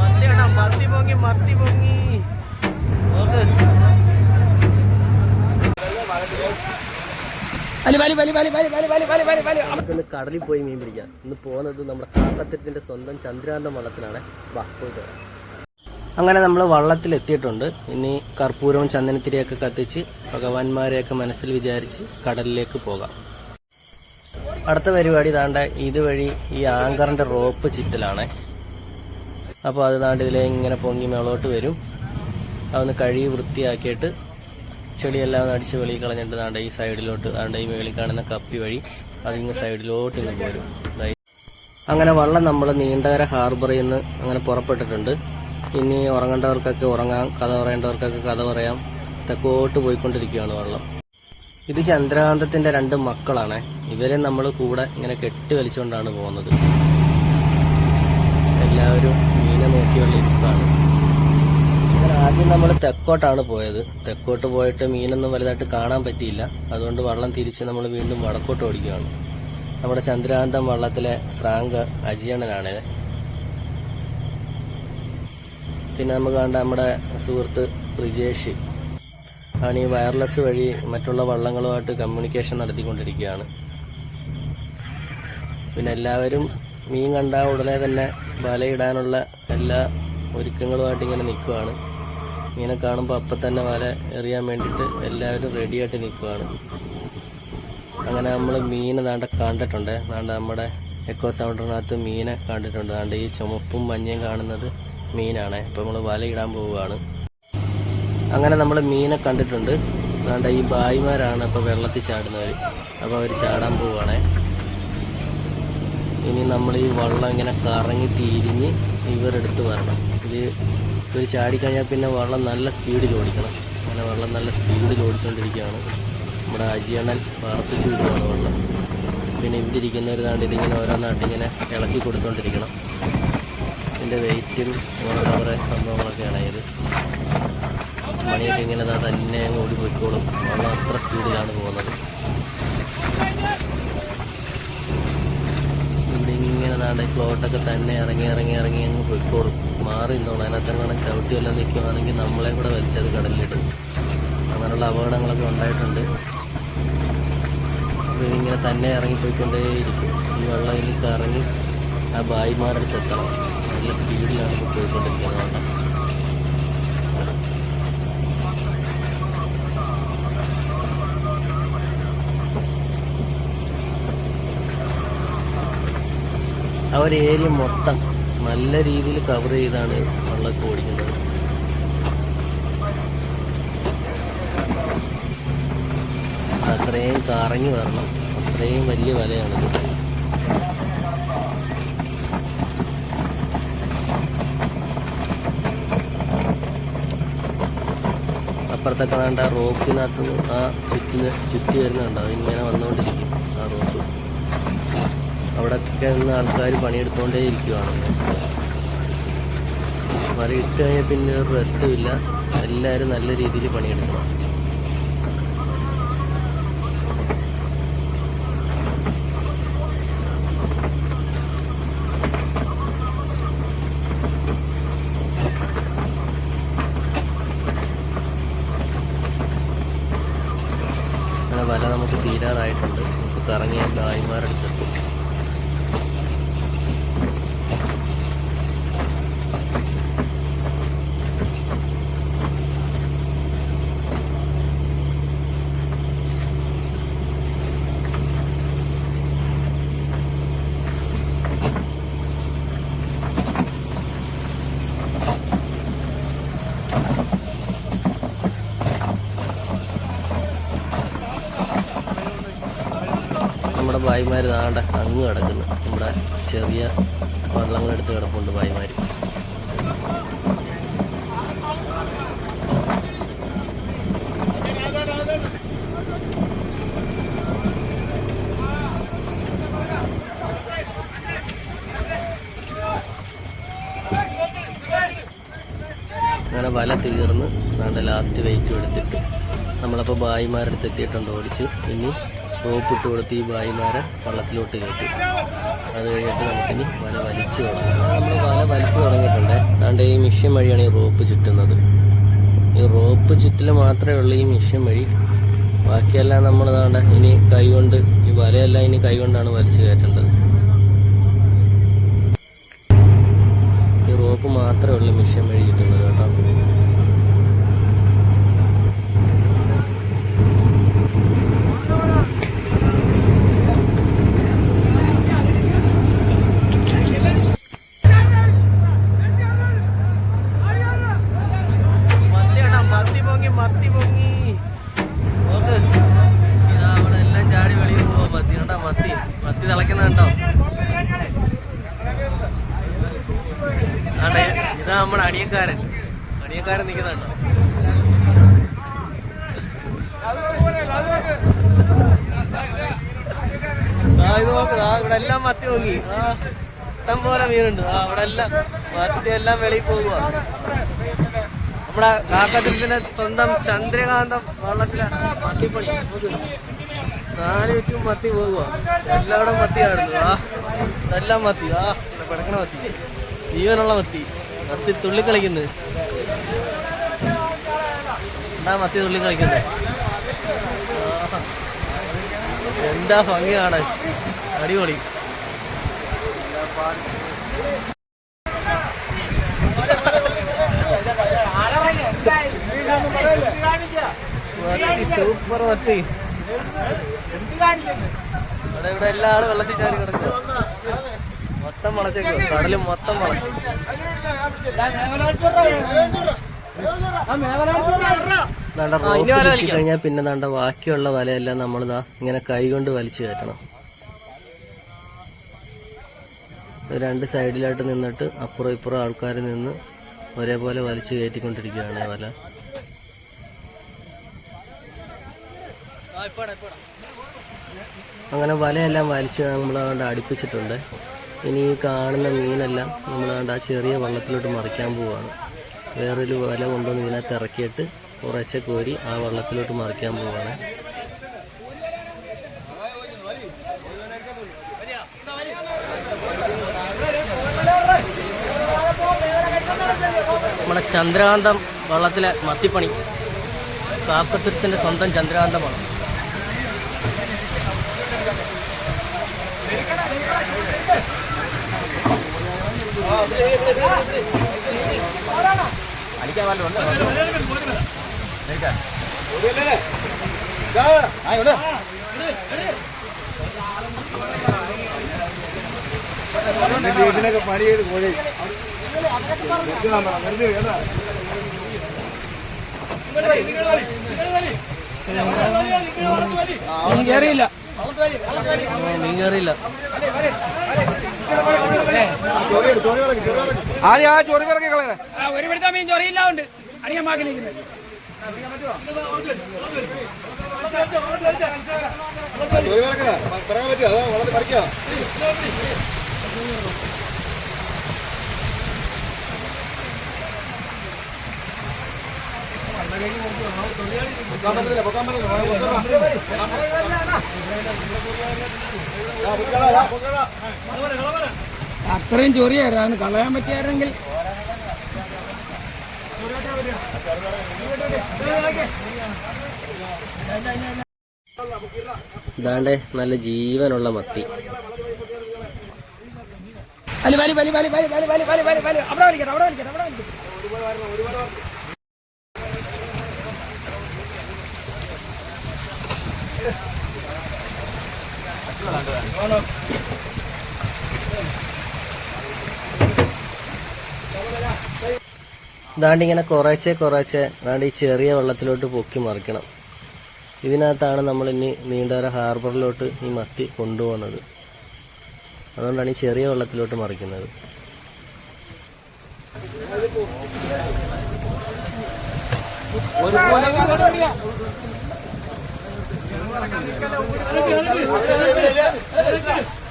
മത്തി കണ്ട മത്തി പൊങ്ങി. മത്തി പൊങ്ങി കടലിൽ പോയി മീൻ പിടിക്കാം. ഇന്ന് പോകുന്നത് നമ്മുടെ കാക്കത്തത്തിന്റെ സ്വന്തം ചന്ദ്രാന്ത വള്ളത്തിലാണ്. വാ അങ്ങനെ നമ്മൾ വള്ളത്തിൽ എത്തിയിട്ടുണ്ട് ഇനി കർപ്പൂരവും ചന്ദനത്തിരിയൊക്കെ കത്തിച്ച് ഭഗവാന്മാരെയൊക്കെ മനസ്സിൽ വിചാരിച്ച് കടലിലേക്ക് പോകാം. അടുത്ത പരിപാടി താണ്ട ഇതുവഴി ഈ ആങ്കറിന്റെ റോപ്പ് ചിറ്റലാണ്. അപ്പോൾ അത് താണ്ട ഇതിലെ ഇങ്ങനെ പൊങ്ങി മേളോട്ട് വരും. അതൊന്ന് കഴുകി വൃത്തിയാക്കിയിട്ട് ചെളിയെല്ലാം ഒന്ന് അടിച്ച് വെളിയിൽ കളഞ്ഞിട്ട് താണ്ട ഈ സൈഡിലോട്ട് താണ്ട ഈ മേളിൽ കാണുന്ന കപ്പി വഴി അതിങ്ങ് സൈഡിലോട്ട് ഇങ്ങ് പോരും. അങ്ങനെ വള്ളം നമ്മൾ നീണ്ടകര ഹാർബറിൽ നിന്ന് അങ്ങനെ പുറപ്പെട്ടിട്ടുണ്ട്. ഇനി ഉറങ്ങേണ്ടവർക്കൊക്കെ ഉറങ്ങാം കഥ പറയേണ്ടവർക്കൊക്കെ കഥ പറയാം. തെക്കോട്ട് പോയിക്കൊണ്ടിരിക്കുകയാണ് വള്ളം. ഇത് ചന്ദ്രകാന്തത്തിന്റെ രണ്ട് മക്കളാണ്. ഇവരെ നമ്മൾ കൂടെ ഇങ്ങനെ കെട്ടി വലിച്ചുകൊണ്ടാണ് പോകുന്നത്. എല്ലാവരും മീനെ നോക്കിയുള്ള ഇരിപ്പാണ്. ആദ്യം നമ്മൾ തെക്കോട്ടാണ് പോയത്. തെക്കോട്ട് പോയിട്ട് മീനൊന്നും വലുതായിട്ട് കാണാൻ പറ്റിയില്ല. അതുകൊണ്ട് വള്ളം തിരിച്ച് നമ്മൾ വീണ്ടും വടക്കോട്ട് ഓടിക്കുകയാണ്. നമ്മുടെ ചന്ദ്രകാന്തം വള്ളത്തിലെ സ്രാങ്ക് അജിയണ്ണനാണ് പിന്നെ നമുക്ക് കണ്ട നമ്മുടെ സുഹൃത്ത് റിജേഷ്. ആണ് ഈ വയർലെസ് വഴി മറ്റുള്ള വള്ളങ്ങളുമായിട്ട് കമ്മ്യൂണിക്കേഷൻ നടത്തിക്കൊണ്ടിരിക്കുകയാണ്. പിന്നെ എല്ലാവരും മീൻ കണ്ട ഉടനെ തന്നെ വലയിടാനുള്ള എല്ലാ ഒരുക്കങ്ങളുമായിട്ട് ഇങ്ങനെ നിൽക്കുവാണ്. ഇങ്ങനെ കാണുമ്പോൾ അപ്പം തന്നെ വല എറിയാൻ വേണ്ടിയിട്ട് എല്ലാവരും റെഡിയായിട്ട് നിൽക്കുവാണ്. അങ്ങനെ നമ്മൾ മീനെ ദാണ്ട കണ്ടിട്ടുണ്ട്. ദാണ്ട നമ്മുടെ എക്കോ സൗണ്ടറിനകത്ത് മീനെ കണ്ടിട്ടുണ്ട്. ദാണ്ട ഈ ചുമപ്പും മഞ്ഞയും കാണുന്നത് മീനാണ്. ഇപ്പം നമ്മൾ വലയിടാൻ പോവുകയാണ്. അങ്ങനെ നമ്മൾ മീനെ കണ്ടിട്ടുണ്ട്. അതുകൊണ്ട് ഈ ബായിമാരാണ് ഇപ്പോൾ വെള്ളത്തിൽ ചാടുന്നവർ അപ്പോൾ അവർ ചാടാൻ പോവുകയാണേ ഇനി നമ്മൾ ഈ വള്ളം ഇങ്ങനെ കറങ്ങി തിരിഞ്ഞ് ഇവരെടുത്ത് വരണം. ഇത് ഇവർ ചാടിക്കഴിഞ്ഞാൽ പിന്നെ വള്ളം നല്ല സ്പീഡിൽ ഓടിക്കണം അങ്ങനെ വള്ളം നല്ല സ്പീഡിൽ ഓടിച്ചുകൊണ്ടിരിക്കുകയാണ് നമ്മുടെ അജിയണ്ണൻ പാർപ്പിച്ച് വിടുകയാണ് വള്ളം. പിന്നെ ഇവിടിരിക്കുന്നവർ താണ്ട് ഇതിങ്ങനെ ഓരോ ഇങ്ങനെ ഇളക്കി കൊടുത്തുകൊണ്ടിരിക്കണം ഇതിന്റെ വെയിറ്റും അങ്ങനെയുള്ള കുറേ സംഭവങ്ങളൊക്കെയാണ് ഇത്. മണിയൊക്കെ ഇങ്ങനെ തന്നെ അങ്ങ് ഓടി പോയിക്കോളും വെള്ളം അത്ര സ്പീഡിലാണ് പോകുന്നത്. ഇവിടെ ഇങ്ങനെ നാടെ ക്ലോട്ടൊക്കെ തന്നെ ഇറങ്ങി ഇറങ്ങി ഇറങ്ങി അങ്ങ് പോയിക്കോളും. മാറി നിന്നോളൂ. അതിനകത്തെങ്ങനെ ചവിട്ടി വല്ലതും നിൽക്കുവാണെങ്കിൽ നമ്മളെ കൂടെ വലിച്ചത് കടലിലിടും. അങ്ങനെയുള്ള അപകടങ്ങളൊക്കെ ഉണ്ടായിട്ടുണ്ട്. ഇങ്ങനെ തന്നെ ഇറങ്ങിപ്പോയിക്കൊണ്ടേയിരിക്കും. ഈ വെള്ളം ഇനി കറങ്ങി ആ അടുത്ത് എത്തണം നല്ല സ്പീഡിലാണ് പോയിക്കൊണ്ടിരിക്കുന്നത്. ആ ഒരു ഏരിയ മൊത്തം നല്ല രീതിയിൽ കവർ ചെയ്താണ് വള്ളമൊക്കെ ഓടിക്കുന്നത്. അത്രയും കറങ്ങി വരണം. അത്രയും വലിയ വലയാണിത് അപ്പുറത്തൊക്കെ വേണ്ട റോക്കിനകത്ത് ആ ചുറ്റി ചുറ്റി വരുന്നുണ്ടാവും ഇങ്ങനെ വന്നുകൊണ്ടിരിക്കും. അവിടെയൊക്കെ നിന്ന് ആൾക്കാർ പണിയെടുത്തുകൊണ്ടേ മറി ഇട്ട് കഴിഞ്ഞാൽ പിന്നെ ഒരു റെസ്റ്റും ഇല്ല. എല്ലാവരും നല്ല രീതിയിൽ പണിയെടുക്കണം. വല നമുക്ക് തീരാറായിട്ടുണ്ട്. നമുക്ക് കറങ്ങിയ ഭായിമാരെടുത്തെത്തും നമ്മുടെ ഭായിമാർ നാണ്ട അങ്ങ് കിടക്കുന്നു. നമ്മുടെ ചെറിയ വള്ളങ്ങളെടുത്ത് കിടപ്പുണ്ട് ഭായിമാർ അങ്ങനെ വല തീർന്ന് നാണ്ട ലാസ്റ്റ് വെയിറ്റ് എടുത്തിട്ട് നമ്മളപ്പോൾ ഭായിമാരടുത്ത് എത്തിയിട്ടുണ്ട് ഓടിച്ച്. ഇനി റോപ്പ് ഇട്ട് കൊടുത്ത് ഈ ഭായിമാരെ വള്ളത്തിലോട്ട് കയറ്റി. അത് കഴിഞ്ഞിട്ട് നമുക്കിനി വല വലിച്ചു തുടങ്ങാം. നമ്മൾ വല വലിച്ചു തുടങ്ങിയിട്ടുണ്ട്. അതുകൊണ്ട് ഈ മിഷ്യൻ വഴിയാണ് ഈ റോപ്പ് ചുറ്റുന്നത്. ഈ റോപ്പ് ചുറ്റൽ മാത്രമേ ഉള്ളൂ ഈ മിഷ്യൻ വഴി. ബാക്കിയെല്ലാം നമ്മൾ താണ്ട ഇനി കൈകൊണ്ട് ഈ വലയെല്ലാം ഇനി കൈകൊണ്ടാണ് വലിച്ചു കയറ്റേണ്ടത്. ഈ റോപ്പ് മാത്രമേ ഉള്ളൂ മിഷ്യൻ വഴി ചുറ്റുന്നത് കേട്ടോ മത്തിയാണോ? മത്തി പൊങ്ങി മത്തി പൊങ്ങി നോക്ക് ഇതാ അവിടെ എല്ലാം ചാടി വെളിയിൽ പോവാ മത്തി കണ്ടോ മത്തി മത്തി തിളക്കുന്ന കണ്ടോ ആണ്ടെ ഇതാ നമ്മുടെ അടിയക്കാരൻ അടിയക്കാരൻ നിൽക്കുന്നുണ്ട് ആ ഇത് നോക്ക് ആ ഇവിടെ എല്ലാം മത്തി നോക്കി. ആ ഇഷ്ടം പോലെ മീനുണ്ട്. ആ അവിടെ എല്ലാം മത്തി എല്ലാം വെളിയിൽ പോകുക നമ്മുടെ കാക്കത്തിന്റെ സ്വന്തം ചന്ദ്രകാന്തം വള്ളത്തിലെ മത്തിപ്പണി. നാല് ചുറ്റും മത്തി പോകുക എല്ലാവിടെ മത്തി കാണുന്നു ആ ഇതെല്ലാം മത്തി. ആ കിടക്കണ മത്തി. ജീവനുള്ള മത്തി. മത്തി തുള്ളി കളിക്കുന്നത് എന്താ മത്തി തുള്ളി കളിക്കുന്നത് എന്താ ഭംഗി കാണാൻ? അടിപൊളി. സൂപ്പർ മത്തി. ഇവിടെ ഇവിടെ എല്ലാ ആളും വെള്ളത്തിൽ ചാടി കിടക്കുക മൊത്തം വളച്ചേക്കും കടൽ മൊത്തം വളച്ചു കഴിഞ്ഞാൽ പിന്നെ ദാണ്ട ബാക്കിയുള്ള വലയെല്ലാം നമ്മളിതാ ഇങ്ങനെ കൈകൊണ്ട് വലിച്ചു കയറ്റണം. രണ്ട് സൈഡിലായിട്ട് നിന്നിട്ട് അപ്പുറം ഇപ്പുറം ആൾക്കാർ നിന്ന് ഒരേപോലെ വലിച്ചു കയറ്റിക്കൊണ്ടിരിക്കുകയാണ് വല. അങ്ങനെ വലയെല്ലാം വലിച്ച് നമ്മൾ അടുപ്പിച്ചിട്ടുണ്ട്. ഇനി ഈ കാണുന്ന മീനെല്ലാം നമ്മൾ ആ ചെറിയ വള്ളത്തിലോട്ട് മറിക്കാൻ പോവുകയാണ് വേറൊരു വല കൊണ്ടുവന്ന് ഇതിനകത്ത് ഇറക്കിയിട്ട് കുറച്ച് കോരി ആ വെള്ളത്തിലോട്ട് മറിക്കാൻ പോവുകയാണ് നമ്മുടെ ചന്ദ്രകാന്തം വള്ളത്തിലെ മത്തിപ്പണി കാക്കത്തുരത്തിന്റെ സ്വന്തം ചന്ദ്രകാന്തമാണ് പിടിക്കാൻ വല്ല ഉണ്ട്? വീട്ടിലൊക്കെ പണി ചെയ്ത് പോയി. വെറുതെ വേണ്ട മീൻ കയറിയില്ല മീൻ കയറിയില്ല ആദ്യം ആ ചൊറി പിറക്കി കളയണേ. ആ, ഒരു പിടുത്ത മീൻ ചൊറിയില്ല ഉണ്ട് അടിയാൻ ബാക്കി നിൽക്കുന്നത് പറ്റുമോ പറയാൻ പറ്റുമോ? അതോ വളരെ പറിക്കാം? അത്രയും ചൊറിയായിരുന്നു അന്ന് കളയാൻ പറ്റിയായിരുന്നെങ്കിൽ ഇതാണ്ടേ നല്ല ജീവനുള്ള മത്തി വലി വലി വലി വലി വലി വലി വലി വലി വലി അവിടെ വലിക്കട്ടെ അവിടെ വലിക്കട്ടെ അവിടെ വലിക്കട്ടെ ഇതാണ്ട് ഇങ്ങനെ കുറേച്ചെ കുറേച്ചെ ഇതാണ്ട് ഈ ചെറിയ വെള്ളത്തിലോട്ട് പൊക്കി മറിക്കണം. ഇതിനകത്താണ് നമ്മൾ ഇനി നീണ്ടര ഹാർബറിലോട്ട് ഈ മത്തി കൊണ്ടുപോകുന്നത്. അതുകൊണ്ടാണ് ഈ ചെറിയ വെള്ളത്തിലോട്ട് മറിക്കുന്നത്.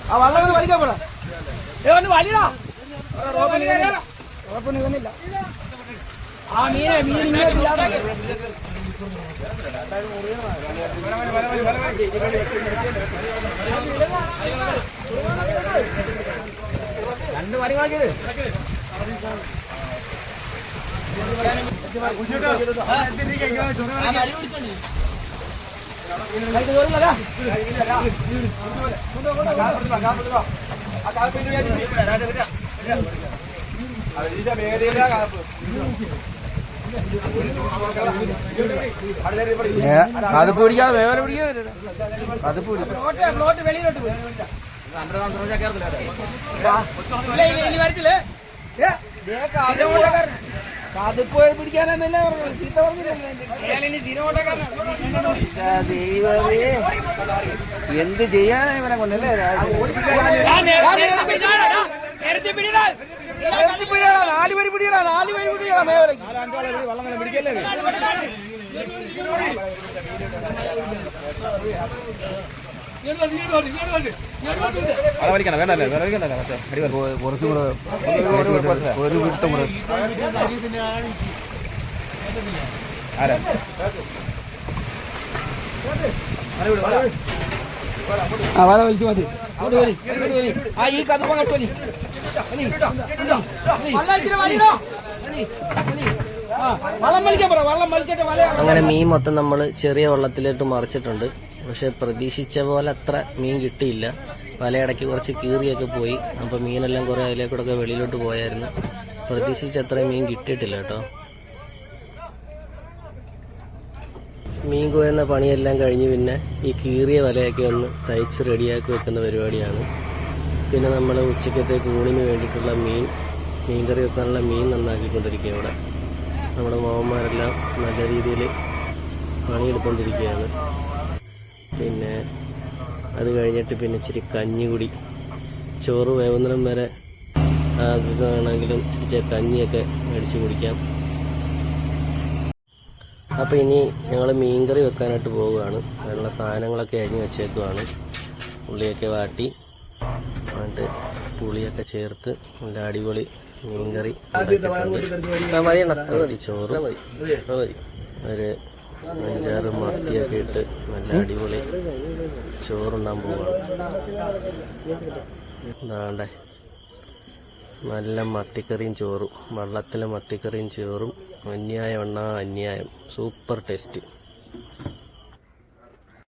ആ വള്ളം ഒന്ന് വലിക്കാൻ പോടാ ഏ ഒന്ന് ആ മീനെ മീൻ രണ്ട് വരി വാങ്ങിയത് കുഞ്ഞോട്ടോ ആ അത് പിടിക്കാതെ വേവല പിടിക്കാതെ അത് പിടിക്കും വെളിയിലോട്ട് പോയി ഇല്ല ഇല്ല ഇനി വരത്തില്ലേ. പിടിക്കാനെന്നല്ലേ പറഞ്ഞത്. ചീത്ത പറഞ്ഞില്ലല്ലോ ദൈവമേ. എന്ത് ചെയ്യാനാ ഇവനെ കൊണ്ടല്ലേ നാല് പേര് പിടിയടാ നാല് പേര് പിടിയടാ മേവലേക്ക് ഒരു പിടുത്തം കൂടെ ആ വല വലിച്ചു മതി. ആ ഈ അങ്ങനെ മീൻ മൊത്തം നമ്മൾ ചെറിയ വള്ളത്തിലോട്ട് മറിച്ചിട്ടുണ്ട്. പക്ഷെ പ്രതീക്ഷിച്ച പോലെ അത്ര മീൻ കിട്ടിയില്ല. വലയിടയ്ക്ക് കുറച്ച് കീറിയൊക്കെ പോയി. അപ്പോൾ മീനെല്ലാം കുറെ അതിലേക്കൂടെ വെളിയിലോട്ട് പോയായിരുന്നു. പ്രതീക്ഷിച്ച അത്ര മീൻ കിട്ടിയിട്ടില്ല കേട്ടോ. മീൻ കോയുന്ന പണിയെല്ലാം കഴിഞ്ഞ് പിന്നെ ഈ കീറിയ വലയൊക്കെ ഒന്ന് തയ്ച്ച് റെഡിയാക്കി വെക്കുന്ന പരിപാടിയാണ്. പിന്നെ നമ്മൾ ഉച്ചക്കത്തെ ഊണിന് വേണ്ടിയിട്ടുള്ള മീൻ മീൻകറി വെക്കാനുള്ള മീൻ നന്നാക്കിക്കൊണ്ടിരിക്കുക ഇവിടെ. നമ്മുടെ മാവന്മാരെല്ലാം നല്ല രീതിയിൽ പണിയെടുത്തുകൊണ്ടിരിക്കുകയാണ് പിന്നെ അത് കഴിഞ്ഞിട്ട് പിന്നെ ഇച്ചിരി കഞ്ഞി കുടി ചോറ് വേവുന്നിടം വരെ ആണെങ്കിലും ഇച്ചിരി കഞ്ഞിയൊക്കെ മേടിച്ച് കുടിക്കാം. അപ്പോൾ ഇനി ഞങ്ങൾ മീൻകറി വെക്കാനായിട്ട് പോവുകയാണ്. അതിനുള്ള സാധനങ്ങളൊക്കെ അരിഞ്ഞ് വെച്ചേക്കുവാണ്. ഉള്ളിയൊക്കെ വാട്ടി. എന്നിട്ട് പുളിയൊക്കെ ചേർത്ത് നല്ല അടിപൊളി മീൻകറി ചോറ്. മതി. ഒരു അഞ്ചാറ് മത്തിയൊക്കെ ഇട്ട് നല്ല അടിപൊളി ചോറുണ്ടാൻ പോവാണ്. എന്താണ്ടേ നല്ല മത്തിക്കറിയും ചോറും. വള്ളത്തിലെ മത്തിക്കറിയും ചോറും. അന്യായം എണ്ണ അന്യായം. Super taste.